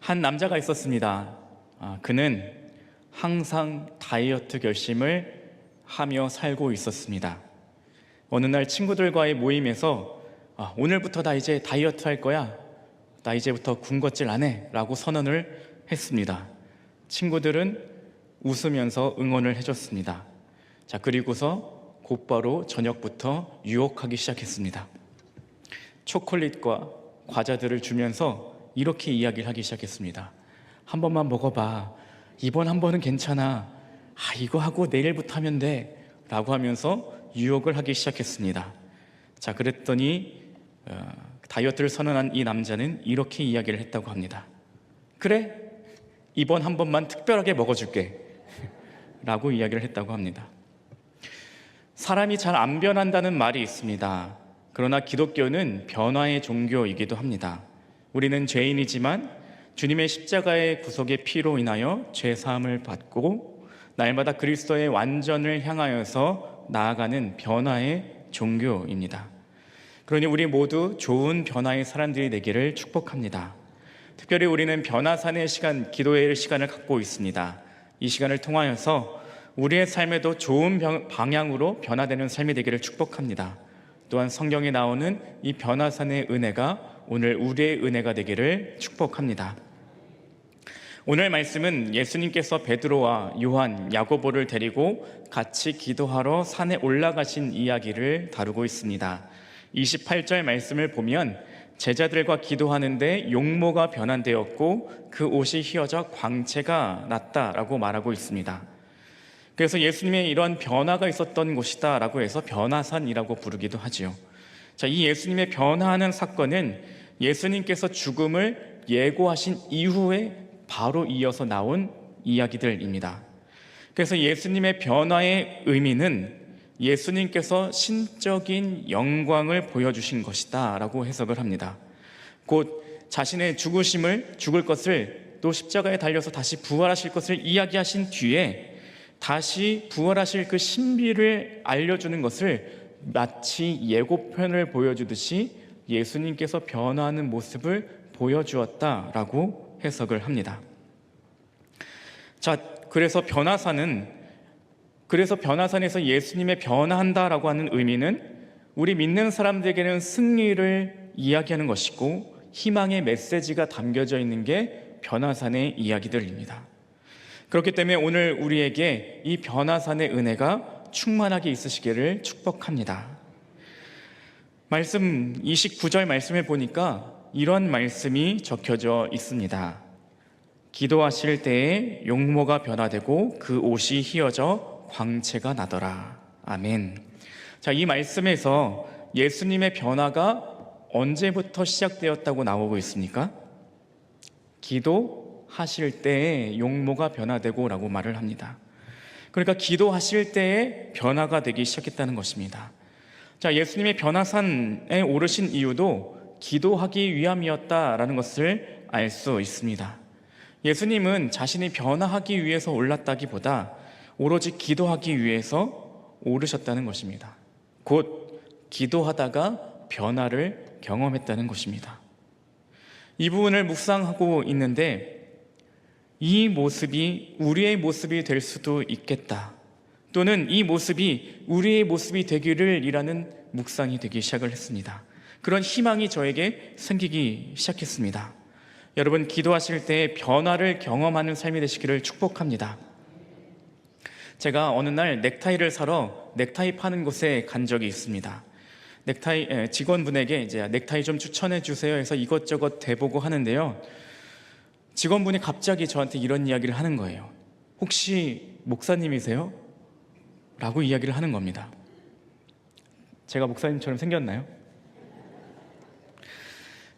한 남자가 있었습니다. 아, 그는 항상 다이어트 결심을 하며 살고 있었습니다. 어느 날 친구들과의 모임에서 아, 오늘부터 나 이제 다이어트 할 거야. 나 이제부터 군것질 안 해. 라고 선언을 했습니다. 친구들은 웃으면서 응원을 해줬습니다. 자, 그리고서 곧바로 저녁부터 유혹하기 시작했습니다. 초콜릿과 과자들을 주면서 이렇게 이야기를 하기 시작했습니다. 한 번만 먹어봐. 이번 한 번은 괜찮아. 아, 이거 하고 내일부터 하면 돼. 라고 하면서 유혹을 하기 시작했습니다. 자, 그랬더니 어, 다이어트를 선언한 이 남자는 이렇게 이야기를 했다고 합니다. 그래, 이번 한 번만 특별하게 먹어줄게. 라고 이야기를 했다고 합니다. 사람이 잘 안 변한다는 말이 있습니다. 그러나 기독교는 변화의 종교이기도 합니다. 우리는 죄인이지만 주님의 십자가의 구속의 피로 인하여 죄 사함을 받고 날마다 그리스도의 완전을 향하여서 나아가는 변화의 종교입니다. 그러니 우리 모두 좋은 변화의 사람들이 되기를 축복합니다. 특별히 우리는 변화산의 시간, 기도의 시간을 갖고 있습니다. 이 시간을 통하여서 우리의 삶에도 좋은 병- 방향으로 변화되는 삶이 되기를 축복합니다. 또한 성경에 나오는 이 변화산의 은혜가 오늘 우리의 은혜가 되기를 축복합니다. 오늘 말씀은 예수님께서 베드로와 요한, 야고보를 데리고 같이 기도하러 산에 올라가신 이야기를 다루고 있습니다. 28절 말씀을 보면 제자들과 기도하는데 용모가 변환되었고 그 옷이 휘어져 광채가 났다라고 말하고 있습니다. 그래서 예수님의 이런 변화가 있었던 곳이다라고 해서 변화산이라고 부르기도 하지요. 자, 이 예수님의 변화하는 사건은 예수님께서 죽음을 예고하신 이후에 바로 이어서 나온 이야기들입니다. 그래서 예수님의 변화의 의미는 예수님께서 신적인 영광을 보여주신 것이다 라고 해석을 합니다. 곧 자신의 죽으심을 죽을 것을 또 십자가에 달려서 다시 부활하실 것을 이야기하신 뒤에 다시 부활하실 그 신비를 알려주는 것을 마치 예고편을 보여주듯이 예수님께서 변화하는 모습을 보여주었다라고 해석을 합니다. 자, 그래서 변화사는 그래서 변화산에서 예수님의 변화한다라고 하는 의미는 우리 믿는 사람들에게는 승리를 이야기하는 것이고 희망의 메시지가 담겨져 있는 게 변화산의 이야기들입니다. 그렇기 때문에 오늘 우리에게 이 변화산의 은혜가 충만하게 있으시기를 축복합니다. 말씀 29절 말씀을 보니까 이런 말씀이 적혀져 있습니다. 기도하실 때에 용모가 변화되고 그 옷이 휘어져 광채가 나더라. 아멘. 자, 이 말씀에서 예수님의 변화가 언제부터 시작되었다고 나오고 있습니까? 기도하실 때에 용모가 변화되고 라고 말을 합니다. 그러니까 기도하실 때에 변화가 되기 시작했다는 것입니다. 자, 예수님의 변화산에 오르신 이유도 기도하기 위함이었다라는 것을 알 수 있습니다. 예수님은 자신이 변화하기 위해서 올랐다기보다 오로지 기도하기 위해서 오르셨다는 것입니다. 곧 기도하다가 변화를 경험했다는 것입니다. 이 부분을 묵상하고 있는데 이 모습이 우리의 모습이 될 수도 있겠다. 또는 이 모습이 우리의 모습이 되기를 이라는 묵상이 되기 시작을 했습니다. 그런 희망이 저에게 생기기 시작했습니다. 여러분 기도하실 때 변화를 경험하는 삶이 되시기를 축복합니다. 제가 어느 날 넥타이를 사러 넥타이 파는 곳에 간 적이 있습니다. 넥타이 에, 직원분에게 이제 넥타이 좀 추천해 주세요 해서 이것저것 대보고 하는데요. 직원분이 갑자기 저한테 이런 이야기를 하는 거예요. 혹시 목사님이세요? 라고 이야기를 하는 겁니다. 제가 목사님처럼 생겼나요?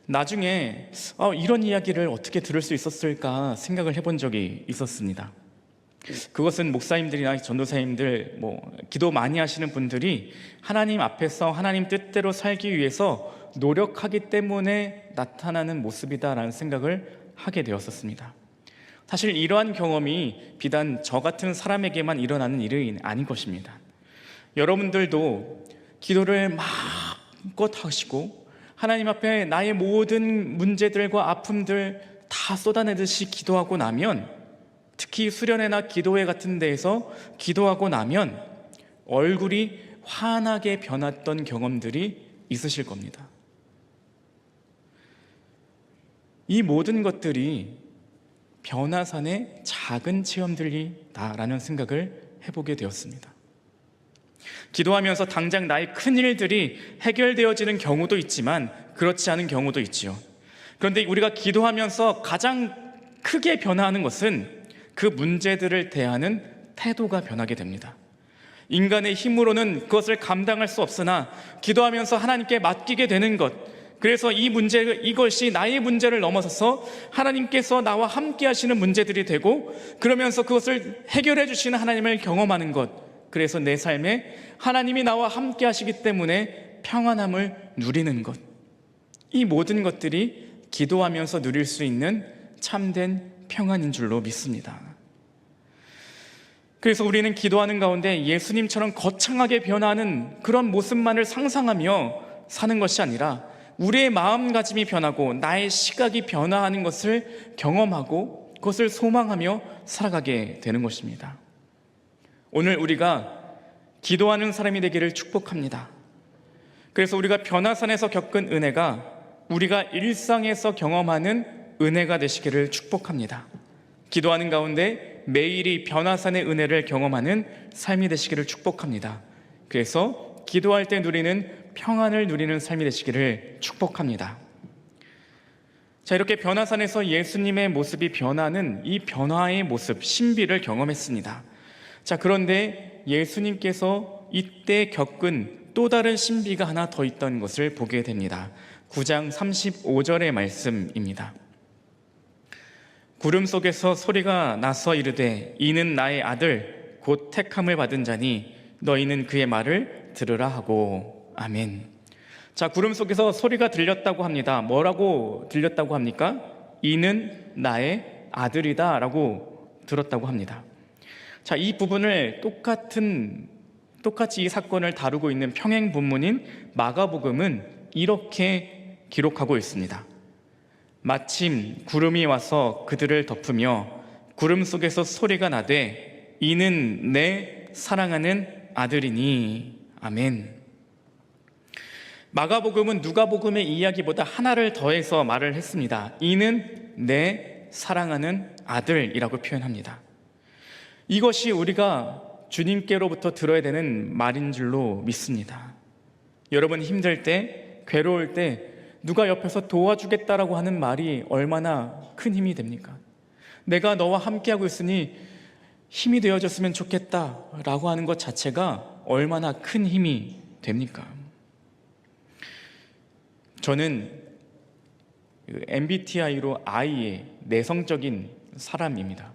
나중에 어, 이런 이야기를 어떻게 들을 수 있었을까 생각을 해본 적이 있었습니다. 그것은 목사님들이나 전도사님들, 뭐 기도 많이 하시는 분들이 하나님 앞에서 하나님 뜻대로 살기 위해서 노력하기 때문에 나타나는 모습이다라는 생각을 하게 되었었습니다. 사실 이러한 경험이 비단 저 같은 사람에게만 일어나는 일이 아닌 것입니다. 여러분들도 기도를 마음껏 하시고 하나님 앞에 나의 모든 문제들과 아픔들 다 쏟아내듯이 기도하고 나면 특히 수련회나 기도회 같은 데에서 기도하고 나면 얼굴이 환하게 변했던 경험들이 있으실 겁니다. 이 모든 것들이 변화산의 작은 체험들이다라는 생각을 해보게 되었습니다. 기도하면서 당장 나의 큰 일들이 해결되어지는 경우도 있지만 그렇지 않은 경우도 있지요. 그런데 우리가 기도하면서 가장 크게 변화하는 것은 그 문제들을 대하는 태도가 변하게 됩니다. 인간의 힘으로는 그것을 감당할 수 없으나 기도하면서 하나님께 맡기게 되는 것. 그래서 이 문제, 이것이 나의 문제를 넘어서서 하나님께서 나와 함께 하시는 문제들이 되고 그러면서 그것을 해결해 주시는 하나님을 경험하는 것. 그래서 내 삶에 하나님이 나와 함께 하시기 때문에 평안함을 누리는 것. 이 모든 것들이 기도하면서 누릴 수 있는 참된 평안인 줄로 믿습니다. 그래서 우리는 기도하는 가운데 예수님처럼 거창하게 변하는 그런 모습만을 상상하며 사는 것이 아니라 우리의 마음가짐이 변하고 나의 시각이 변화하는 것을 경험하고 그것을 소망하며 살아가게 되는 것입니다. 오늘 우리가 기도하는 사람이 되기를 축복합니다. 그래서 우리가 변화산에서 겪은 은혜가 우리가 일상에서 경험하는 은혜가 되시기를 축복합니다. 기도하는 가운데 매일이 변화산의 은혜를 경험하는 삶이 되시기를 축복합니다. 그래서 기도할 때 누리는 평안을 누리는 삶이 되시기를 축복합니다. 자, 이렇게 변화산에서 예수님의 모습이 변하는 이 변화의 모습, 신비를 경험했습니다. 자, 그런데 예수님께서 이때 겪은 또 다른 신비가 하나 더 있던 것을 보게 됩니다. 9장 35절의 말씀입니다. 구름 속에서 소리가 나서 이르되 이는 나의 아들 곧 택함을 받은 자니 너희는 그의 말을 들으라 하고 아멘. 자, 구름 속에서 소리가 들렸다고 합니다. 뭐라고 들렸다고 합니까? 이는 나의 아들이다 라고 들었다고 합니다. 자, 이 부분을 똑같은 똑같이 이 사건을 다루고 있는 평행 본문인 마가복음은 이렇게 기록하고 있습니다. 마침 구름이 와서 그들을 덮으며 구름 속에서 소리가 나되 이는 내 사랑하는 아들이니 아멘. 마가복음은 누가복음의 이야기보다 하나를 더해서 말을 했습니다. 이는 내 사랑하는 아들이라고 표현합니다. 이것이 우리가 주님께로부터 들어야 되는 말인 줄로 믿습니다. 여러분 힘들 때, 괴로울 때 누가 옆에서 도와주겠다라고 하는 말이 얼마나 큰 힘이 됩니까? 내가 너와 함께하고 있으니 힘이 되어줬으면 좋겠다라고 하는 것 자체가 얼마나 큰 힘이 됩니까? 저는 MBTI로 I의 내성적인 사람입니다.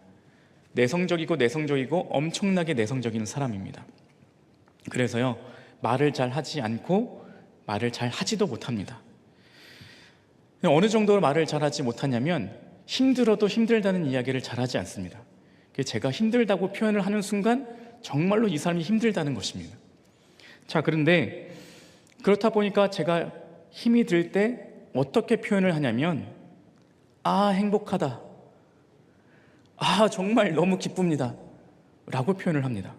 내성적이고 내성적이고 엄청나게 내성적인 사람입니다. 그래서요, 말을 잘 하지 않고 말을 잘 하지도 못합니다. 어느 정도로 말을 잘 하지 못하냐면 힘들어도 힘들다는 이야기를 잘 하지 않습니다. 제가 힘들다고 표현을 하는 순간 정말로 이 사람이 힘들다는 것입니다. 자, 그런데 그렇다 보니까 제가 힘이 들 때 어떻게 표현을 하냐면 아, 행복하다. 아, 정말 너무 기쁩니다. 라고 표현을 합니다.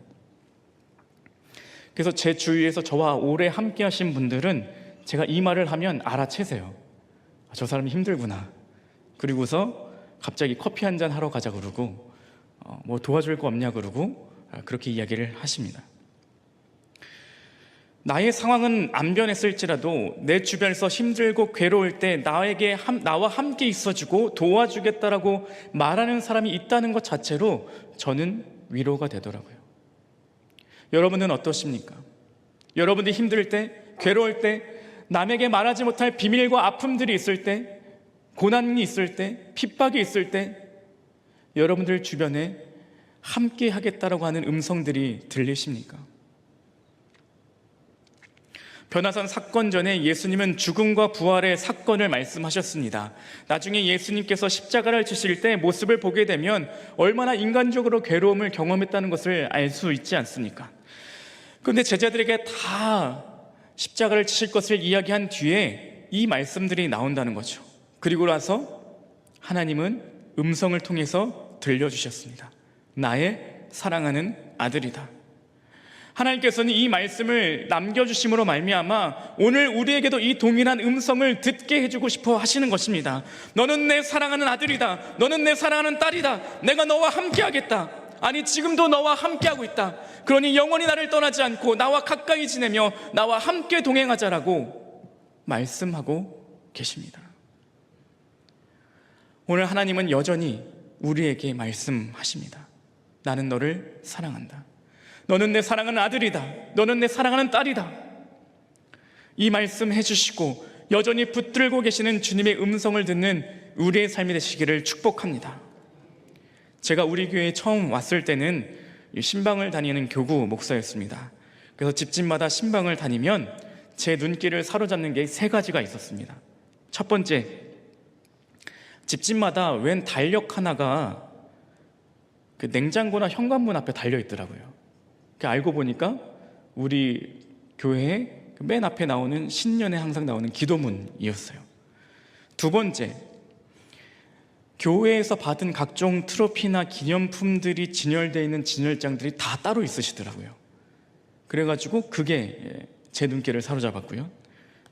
그래서 제 주위에서 저와 오래 함께 하신 분들은 제가 이 말을 하면 알아채세요. 아, 저 사람이 힘들구나. 그리고서 갑자기 커피 한 잔 하러 가자 그러고 어, 뭐 도와줄 거 없냐 그러고 아, 그렇게 이야기를 하십니다. 나의 상황은 안 변했을지라도 내 주변에서 힘들고 괴로울 때 나에게 함, 나와 함께 있어주고 도와주겠다라고 말하는 사람이 있다는 것 자체로 저는 위로가 되더라고요. 여러분은 어떠십니까? 여러분들이 힘들 때, 괴로울 때, 남에게 말하지 못할 비밀과 아픔들이 있을 때, 고난이 있을 때, 핍박이 있을 때, 여러분들 주변에 함께 하겠다라고 하는 음성들이 들리십니까? 변화산 사건 전에 예수님은 죽음과 부활의 사건을 말씀하셨습니다. 나중에 예수님께서 십자가를 지실 때 모습을 보게 되면 얼마나 인간적으로 괴로움을 경험했다는 것을 알 수 있지 않습니까? 그런데 제자들에게 다 십자가를 치실 것을 이야기한 뒤에 이 말씀들이 나온다는 거죠. 그리고 나서 하나님은 음성을 통해서 들려주셨습니다. 나의 사랑하는 아들이다. 하나님께서는 이 말씀을 남겨주심으로 말미암아 오늘 우리에게도 이 동일한 음성을 듣게 해주고 싶어 하시는 것입니다. 너는 내 사랑하는 아들이다. 너는 내 사랑하는 딸이다. 내가 너와 함께하겠다. 아니 지금도 너와 함께하고 있다. 그러니 영원히 나를 떠나지 않고 나와 가까이 지내며 나와 함께 동행하자라고 말씀하고 계십니다. 오늘 하나님은 여전히 우리에게 말씀하십니다. 나는 너를 사랑한다. 너는 내 사랑하는 아들이다. 너는 내 사랑하는 딸이다. 이 말씀 해주시고 여전히 붙들고 계시는 주님의 음성을 듣는 우리의 삶이 되시기를 축복합니다. 제가 우리 교회에 처음 왔을 때는 이 신방을 다니는 교구 목사였습니다. 그래서 집집마다 신방을 다니면 제 눈길을 사로잡는 게 세 가지가 있었습니다. 첫 번째, 집집마다 웬 달력 하나가 그 냉장고나 현관문 앞에 달려 있더라고요. 그 알고 보니까 우리 교회에 그맨 앞에 나오는 신년에 항상 나오는 기도문이었어요. 두 번째, 교회에서 받은 각종 트로피나 기념품들이 진열되어 있는 진열장들이 다 따로 있으시더라고요. 그래가지고 그게 제 눈길을 사로잡았고요.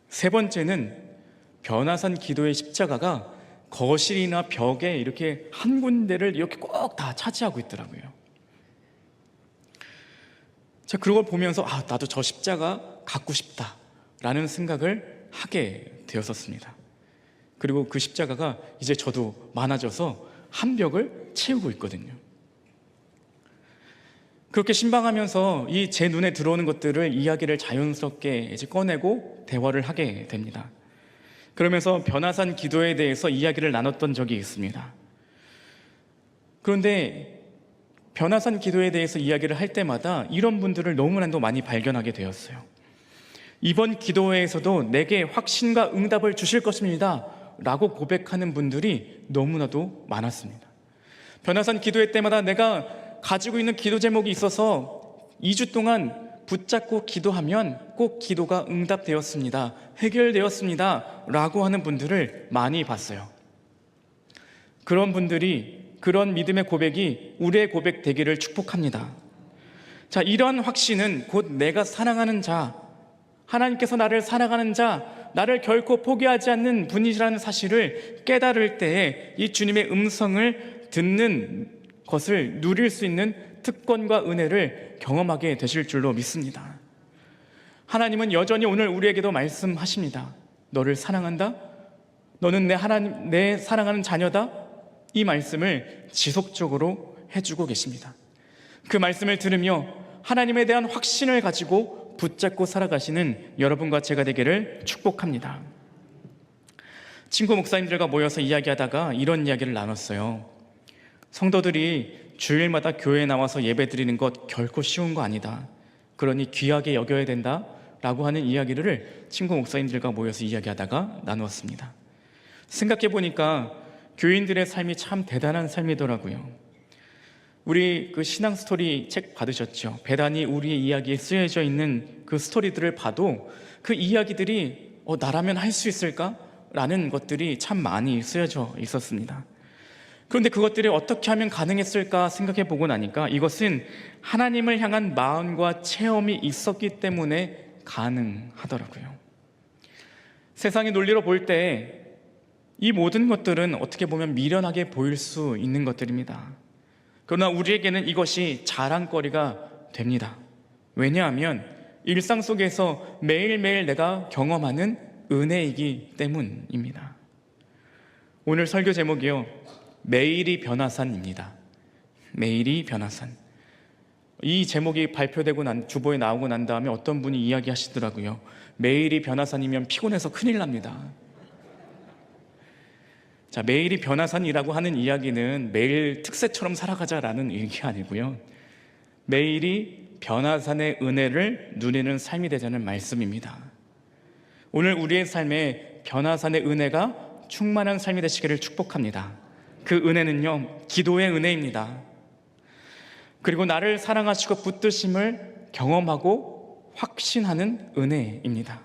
세 번째는 변화산 기도의 십자가가 거실이나 벽에 이렇게 한 군데를 이렇게 꼭 다 차지하고 있더라고요. 제가 그걸 보면서 아 나도 저 십자가 갖고 싶다라는 생각을 하게 되었었습니다. 그리고 그 십자가가 이제 저도 많아져서 한 벽을 채우고 있거든요. 그렇게 신방하면서 이 제 눈에 들어오는 것들을 이야기를 자연스럽게 이제 꺼내고 대화를 하게 됩니다. 그러면서 변화산 기도에 대해서 이야기를 나눴던 적이 있습니다. 그런데 변화산 기도에 대해서 이야기를 할 때마다 이런 분들을 너무나도 많이 발견하게 되었어요. 이번 기도회에서도 내게 확신과 응답을 주실 것입니다. 라고 고백하는 분들이 너무나도 많았습니다. 변화산 기도회 때마다 내가 가지고 있는 기도 제목이 있어서 2주 동안 붙잡고 기도하면 꼭 기도가 응답되었습니다. 해결되었습니다. 라고 하는 분들을 많이 봤어요. 그런 분들이 그런 믿음의 고백이 우리의 고백 되기를 축복합니다. 자, 이러한 확신은 곧 내가 사랑하는 자, 하나님께서 나를 사랑하는 자, 나를 결코 포기하지 않는 분이시라는 사실을 깨달을 때에 이 주님의 음성을 듣는 것을 누릴 수 있는 특권과 은혜를 경험하게 되실 줄로 믿습니다. 하나님은 여전히 오늘 우리에게도 말씀하십니다. 너를 사랑한다? 너는 내 하나님, 내 사랑하는 자녀다? 이 말씀을 지속적으로 해주고 계십니다. 그 말씀을 들으며 하나님에 대한 확신을 가지고 붙잡고 살아가시는 여러분과 제가 되기를 축복합니다. 친구 목사님들과 모여서 이야기하다가 이런 이야기를 나눴어요. 성도들이 주일마다 교회에 나와서 예배 드리는 것 결코 쉬운 거 아니다. 그러니 귀하게 여겨야 된다. 라고 하는 이야기를 친구 목사님들과 모여서 이야기하다가 나누었습니다. 생각해 보니까 교인들의 삶이 참 대단한 삶이더라고요. 우리 그 신앙 스토리 책 받으셨죠? 배단이 우리의 이야기에 쓰여져 있는 그 스토리들을 봐도 그 이야기들이 어, 나라면 할 수 있을까? 라는 것들이 참 많이 쓰여져 있었습니다. 그런데 그것들이 어떻게 하면 가능했을까 생각해 보고 나니까 이것은 하나님을 향한 마음과 체험이 있었기 때문에 가능하더라고요. 세상의 논리로 볼 때 이 모든 것들은 어떻게 보면 미련하게 보일 수 있는 것들입니다. 그러나 우리에게는 이것이 자랑거리가 됩니다. 왜냐하면 일상 속에서 매일매일 내가 경험하는 은혜이기 때문입니다. 오늘 설교 제목이요. 매일이 변화산입니다. 매일이 변화산. 이 제목이 발표되고 난 주보에 나오고 난 다음에 어떤 분이 이야기하시더라고요. 매일이 변화산이면 피곤해서 큰일 납니다. 자, 매일이 변화산이라고 하는 이야기는 매일 특세처럼 살아가자라는 얘기 아니고요. 매일이 변화산의 은혜를 누리는 삶이 되자는 말씀입니다. 오늘 우리의 삶에 변화산의 은혜가 충만한 삶이 되시기를 축복합니다. 그 은혜는요, 기도의 은혜입니다. 그리고 나를 사랑하시고 붙드심을 경험하고 확신하는 은혜입니다.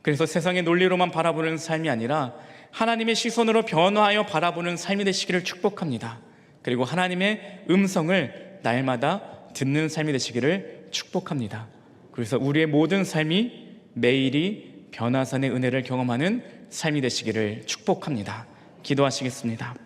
그래서 세상의 논리로만 바라보는 삶이 아니라 하나님의 시선으로 변화하여 바라보는 삶이 되시기를 축복합니다. 그리고 하나님의 음성을 날마다 듣는 삶이 되시기를 축복합니다. 그래서 우리의 모든 삶이 매일이 변화산의 은혜를 경험하는 삶이 되시기를 축복합니다. 기도하시겠습니다.